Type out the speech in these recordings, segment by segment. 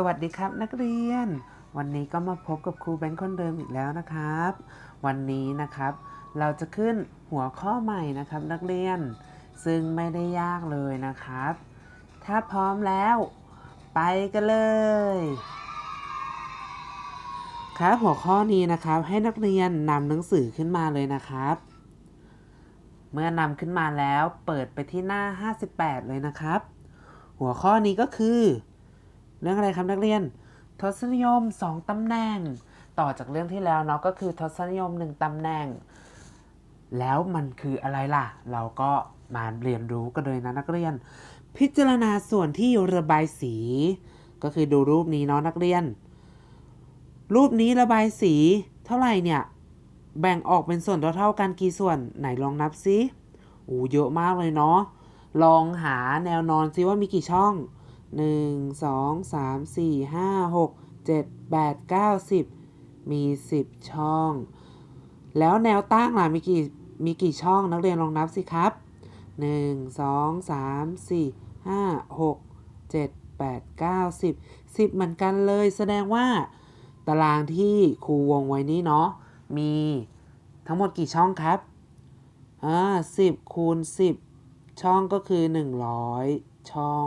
สวัสดีครับนักเรียน วันนี้ก็มาพบกับครูแบงค์คนเดิมอีกแล้วนะครับ วันนี้นะครับ เราจะขึ้นหัวข้อใหม่นะครับนักเรียน ซึ่งไม่ได้ยากเลยนะครับ ถ้าพร้อมแล้ว ไปกันเลย ครับหัวข้อนี้นะครับให้นักเรียนนำหนังสือขึ้นมาเลยนะครับ เมื่อนำขึ้นมาแล้วเปิดไปที่หน้า 58 เลยนะครับ หัวข้อนี้ก็คือ เรื่องอะไรครับนักเรียน ทศนิยม 2ตำแหน่ง ต่อจากเรื่องที่แล้วเนาะก็คือทศนิยม 1ตำแหน่ง แล้วมันคืออะไรล่ะ เราก็มาเรียนรู้กันเลยนะนักเรียน พิจารณาส่วนที่ระบายสี ก็คือดูรูปนี้เนาะนักเรียน รูปนี้ระบายสีเท่าไหร่เนี่ยแบ่งออกเป็นส่วนเท่าๆกันกี่ส่วนไหนลองนับซิโอ้เยอะมากเลยเนาะลองหาแนวนอนซิว่ามีกี่ช่อง 1 2 3 4 5 6 7 8 9 10มี10ช่อง แล้วแนวตั้งล่ะมีกี่มีกี่ช่องนักเรียนลองนับสิครับ1 2 3 4 5 6 7 8 9 10 10เหมือนกันเลย แสดงว่า ตารางที่ครูวงไว้นี้เนาะมีทั้งหมดกี่ช่องครับอ่า10คูณ10ช่องก็คือ100ช่อง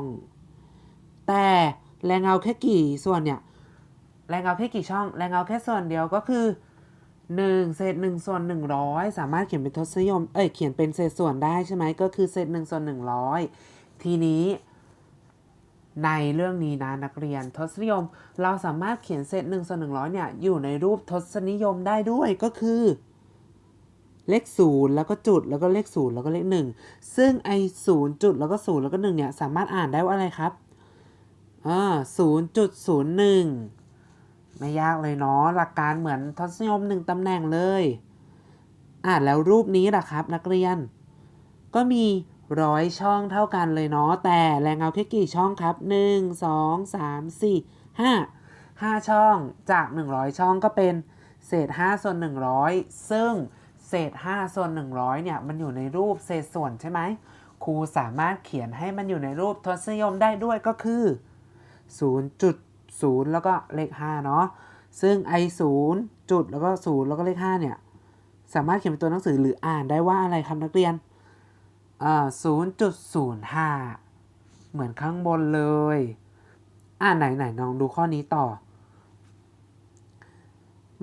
แต่แรงเงาแค่กี่ส่วนเนี่ยแรงเงาแค่กี่ช่อง แรงเงาแค่ส่วนเดียวก็คือ1เศษ1ส่วน100 สามารถเขียนเป็นทศนิยม เอ้ย เขียนเป็นเศษส่วนได้ใช่ไหม ก็คือเศษ1ส่วน100 ทีนี้ ในเรื่องนี้นะนักเรียนทศนิยม เราสามารถเขียนเศษ1ส่วน100 เนี่ย อยู่ในรูปทศนิยมได้ด้วย ก็คือ เลขศูนย์แล้วก็จุด แล้วก็เลขศูนย์แล้วก็เลขหนึ่งซึ่งไอศูนย์จุดแล้วก็ศูนย์แล้วก็หนึ่งเนี่ย สามารถอ่านได้ว่าอะไรครับ อ่าศูนย์จุดศูนย์หนึ่งไม่ยากเลยเนาะหลักการเหมือนทศนิยมหนึ่งตำแหน่งเลย อ่าแล้วรูปนี้ล่ะครับนักเรียน ก็มีร้อยช่องเท่ากันเลยเนาะแต่แรงเงาแค่กี่ช่องครับ 1 2 3 4 5 5 ช่องจาก 100 ช่องก็เป็นเศษ 5 ส่วน 100 ซึ่งเศษ 5 ส่วน 100 เนี่ย มันอยู่ในรูปเศษส่วนใช่ไหมครูสามารถเขียนให้มันอยู่ในรูปทศนิยมได้ด้วยก็คือ 0.0 แล้วก็เลข 5 เนาะ ซึ่ง i 0จุดแล้วก็ 0 แล้วก็เลข 5 เนี่ย สามารถเขียนเป็นตัวหนังสือหรืออ่านได้ว่าอะไรครับนักเรียนอ่า0.05 เหมือนข้างบนเลย อ่าไหนไหนลองดูข้อนี้ต่อ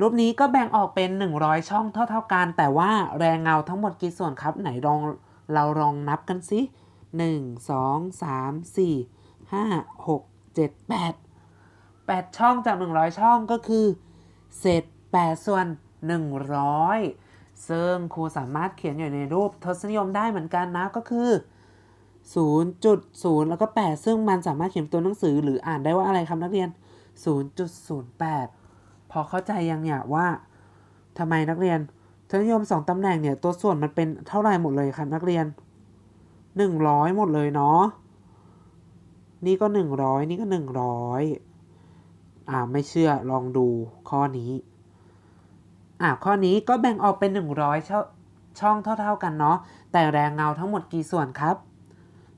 รูปนี้ก็แบ่งออกเป็น 100 ช่องเท่า ๆกัน แต่ว่าแรงเงาทั้งหมดกี่ส่วนครับ ไหนลองเราลองนับกันสิ 1 2 3 4 5 6 7 8 8ช่องจาก100ช่องก็คือ เศษ8ส่วน100ซึ่งครูสามารถเขียนอยู่ในรูปทศนิยมได้เหมือนกันนะก็คือ0.0 แล้วก็ 8 ซึ่งมันสามารถเขียนเป็นตัวหนังสือหรืออ่านได้ว่าอะไรครับนักเรียน 0.08 พอเข้าใจยังเนี่ยว่าทำไมนักเรียนทศนิยม 2ตำแหน่งเนี่ยตัวส่วนมันเป็นเท่าไหร่หมดเลยครับนักเรียน 100 หมดเลยเนาะ นี่ก็100นี่ก็100อ่าไม่เชื่อลองดูข้อนี้อ่าข้อนี้ก็แบ่งออกเป็น100ช่องช่องเท่า ๆกันเนาะแต่แรงเงาทั้งหมดกี่ส่วนครับ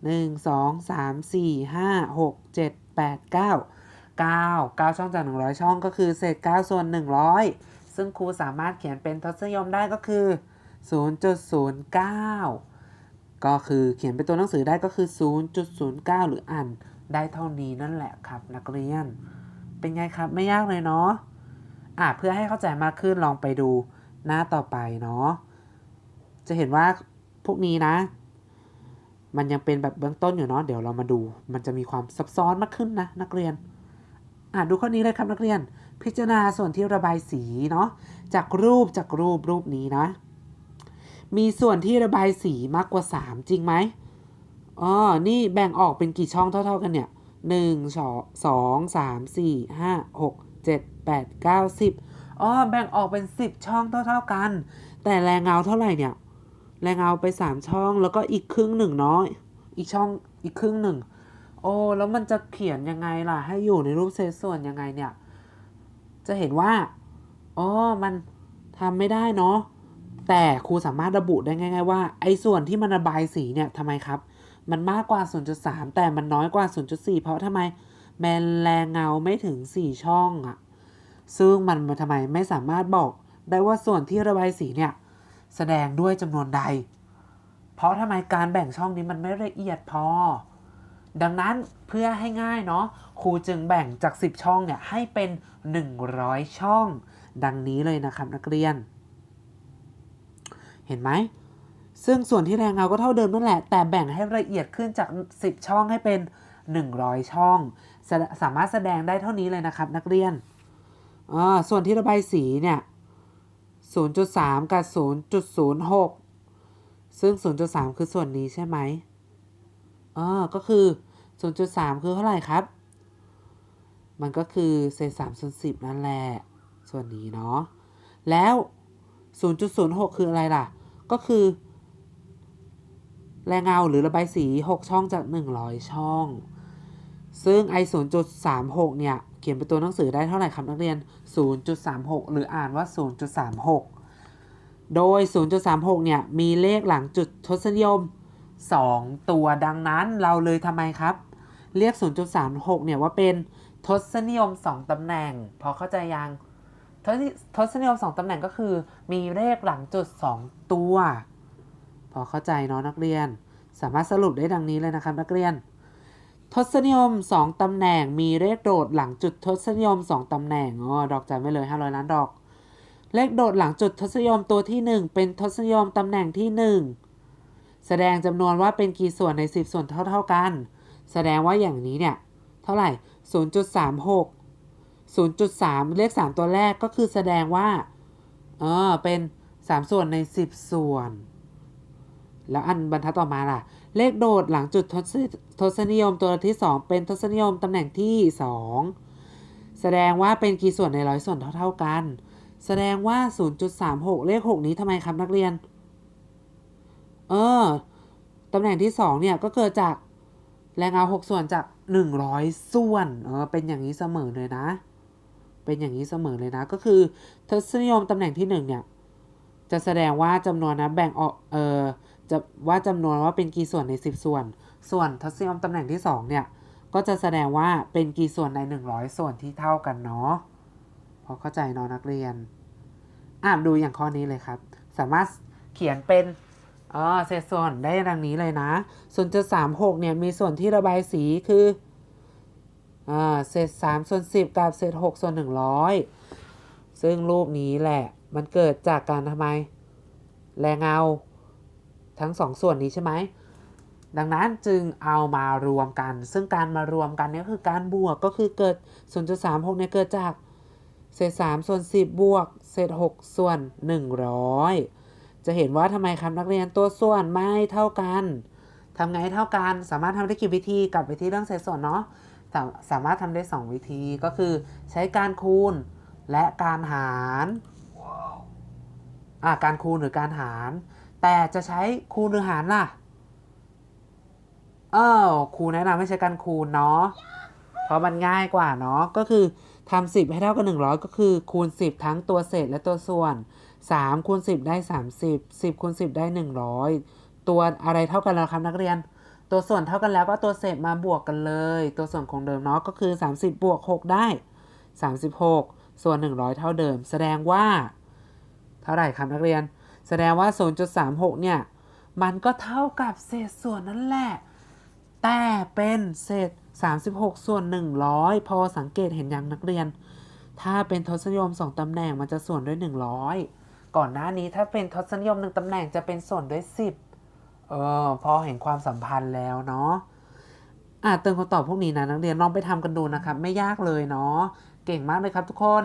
1 2 3 4 5 6 7 8 9 9 9ช่องจาก100ช่องก็คือเศษ9ส่วน100ซึ่งครูสามารถเขียนเป็นทศนิยมได้ก็คือ0.09ก็คือเขียนเป็นตัวหนังสือได้ก็คือ 0.09 หรืออ่าน ได้เท่านี้นั่นแหละครับนักเรียน เป็นไงครับไม่ยากเลยเนาะอะเพื่อให้เข้าใจมากขึ้นลองไปดูหน้าต่อไปเนาะจะเห็นว่าพวกนี้นะ มันยังเป็นแบบเบื้องต้นอยู่เนาะเดี๋ยวเรามาดู มันจะมีความซับซ้อนมากขึ้นนะนักเรียนอะดูข้อนี้เลยครับนักเรียน พิจารณาส่วนที่ระบายสีเนาะจากรูปจากรูปรูปนี้นะ มีส่วนที่ระบายสีมากกว่า 3 จริงไหม อ๋อ นี่แบ่งออกเป็นกี่ช่องเท่า ๆกันเนี่ยหนึ่งสองสามสี่ห้าหกเจ็ดแปดเก้าสิบอ๋อ แบ่งออกเป็นสิบช่องเท่า ๆกัน แต่แรงเงาเท่าไหร่เนี่ย แรงเงาไปสามช่อง แล้วก็อีกครึ่งหนึ่งเนาะอีกช่องอีกครึ่งหนึ่ง โอ้ แล้วมันจะเขียนยังไงล่ะ ให้อยู่ในรูปเศษส่วนยังไงเนี่ย จะเห็นว่า อ๋อ มันทำไม่ได้เนาะแต่ครูสามารถระบุได้ง่าย ๆ ว่าไอ้ส่วนที่มันระบายสีเนี่ยทำไมครับ มันมากกว่า 0.3 แต่มันน้อยกว่า 0.4 เพราะทำไมเป็นแรงเงาไม่ถึง 4 ช่องอะซึ่งมันทำไมไม่สามารถบอกได้ว่าส่วนที่ระบายสีเนี่ย แสดงด้วยจำนวนใด เพราะทำไมการแบ่งช่องนี้มันไม่ละเอียดพอ ดังนั้นเพื่อให้ง่ายเนาะครูจึงแบ่งจาก 10 ช่องเนี่ยให้เป็น 100 ช่อง ดังนี้เลยนะครับนักเรียน เห็นไหม ซึ่งส่วนที่แรงเงาก็เท่าเดิมนั่นแหละ แต่แบ่งให้ละเอียดขึ้นจาก 10 ช่องให้เป็น 100 ช่องสาสามารถแสดงได้เท่านี้เลยนะครับนักเรียนส่วนที่ระบายสีเนี่ย 0.3 กับ 0.06 ซึ่ง 0.3 คือส่วนนี้ใช่ไหมอ่าก็คือ 0.3 คือเท่าไหร่ครับ มันก็คือเศษ3ส่วน10 นั่นแหละ ส่วนนี้เนาะ แล้ว 0.06 คืออะไรล่ะ ก็คือ แรงเงาหรือระบายสี 6 ช่องจาก 100 ช่อง ซึ่งไอ0.36 เนี่ย เขียนเป็นตัวหนังสือได้เท่าไหร่ครับนักเรียน 0.36 หรืออ่านว่า 0.36 โดย 0.36 เนี่ย มีเลขหลังจุดทศนิยม 2 ตัวดังนั้นเราเลยทำไมครับ เรียก 0.36 เนี่ยว่าเป็นทศนิยม 2ตำแหน่ง พอเข้าใจยังทศนิทศนิยม 2ตำแหน่งก็คือ มีเลขหลังจุด 2 ตัว พอเข้าใจเนาะนักเรียน สามารถสรุปได้ดังนี้เลยนะครับนักเรียน ทศนิยม 2 ตำแหน่งมีเลขโดดหลังจุดทศนิยม 2 ตำแหน่งอ๋อดอกจันไว้เลย500ล้านดอก เลขโดดหลังจุดทศนิยมตัวที่ 1 เป็นทศนิยมตำแหน่งที่ 1 แสดงจำนวนว่าเป็นกี่ส่วนใน 10 ส่วนเท่า ๆกัน แสดงว่าอย่างนี้เนี่ยเท่าไหร่ 0.36 0.3 เลข 3 ตัวแรกก็คือแสดงว่า เออ เป็น 3 ส่วนใน 10 ส่วน แล้วอันบรรทัดต่อมาล่ะ เลขโดดหลังจุดทศนิยมตัวที่ 2 เป็นทศนิยมตำแหน่งที่ 2 แสดงว่าเป็นกี่ส่วนในร้อยส่วนเท่าๆกัน แสดงว่า 0.36 เลข 6 นี้ทำไมครับนักเรียน เออตำแหน่งที่ 2 เนี่ย ก็เกิดจากแรงเงา6 ส่วนจาก 100 ส่วนเออเป็นอย่างนี้เสมอเลยนะ เป็นอย่างนี้เสมอเลยนะ ก็คือทศนิยมตำแหน่งที่ 1 เนี่ย จะแสดงว่าจำนวนนะแบ่งออกเออ จะว่าจำนวนว่าเป็นกี่ส่วนใน 10 ส่วน ส่วนทศนิยมตำแหน่งที่ 2 เนี่ย ก็จะแสดงว่าเป็นกี่ส่วนใน 100 ส่วนที่เท่ากันเนาะพอเข้าใจเนาะนักเรียนอ่านดูอย่างข้อนี้เลยครับ สามารถเขียนเป็นเออเศษส่วนได้ดังนี้เลยนะ ส่วนจุดสามหกเนี่ยมีส่วนที่ระบายสีคืออ่าเศษสามส่วนสิบกับเศษหกส่วนหนึ่งร้อยซึ่งรูปนี้แหละมันเกิดจากการทำไม แรงเงา ทั้งสองส่วนนี้ใช่ไหมดังนั้นจึงเอามารวมกัน ซึ่งการมารวมกันนี่ยคือการบวกก็คือเกิด 0.36เนี่ยเกิดจากเศษ3ส่วน 10 บวก เศษ 6 ส่วน 100 จะเห็นว่าทำไมครับนักเรียนตัวส่วนไม่เท่ากันทำไงให้เท่ากันสามารถทำได้กี่วิธีกลับไปที่เรื่องเศษส่วนเนาะสาสามารถทำได้ 2 วิธีก็คือใช้การคูณและการหารอ่าการคูณหรือการหาร แต่จะใช้คูณหรือหารล่ะเออครูแนะนำให้ใช้การคูณเนาะเพราะมันง่ายกว่าเนาะก็คือทำสิบให้เท่ากับ100ก็คือคูณ10ทั้งตัวเศษและตัวส่วน3คูณ10ได้30 10คูณ10ได้100ตัวอะไรเท่ากันแล้วครับนักเรียน ตัวส่วนเท่ากันแล้วก็ตัวเศษมาบวกกันเลย ตัวส่วนคงเดิมเนาะก็คือ30บวก6ได้36ส่วน100เท่าเดิม แสดงว่า เท่าไหร่ครับนักเรียน แสดงว่า 0.36 เนี่ย มันก็เท่ากับเศษส่วนนั่นแหละ แต่เป็นเศษ 36 ส่วน 100 พอสังเกตเห็นยังนักเรียน ถ้าเป็นทศนิยม 2ตำแหน่งมันจะส่วนด้วย 100 ก่อนหน้านี้ถ้าเป็นทศนิยม 1ตำแหน่งจะเป็นส่วนด้วย 10 เออ พอเห็นความสัมพันธ์แล้วเนาะอะเติมคำตอบพวกนี้นะนักเรียนลองไปทำกันดูนะครับ ไม่ยากเลยเนาะเก่งมากเลยครับทุกคน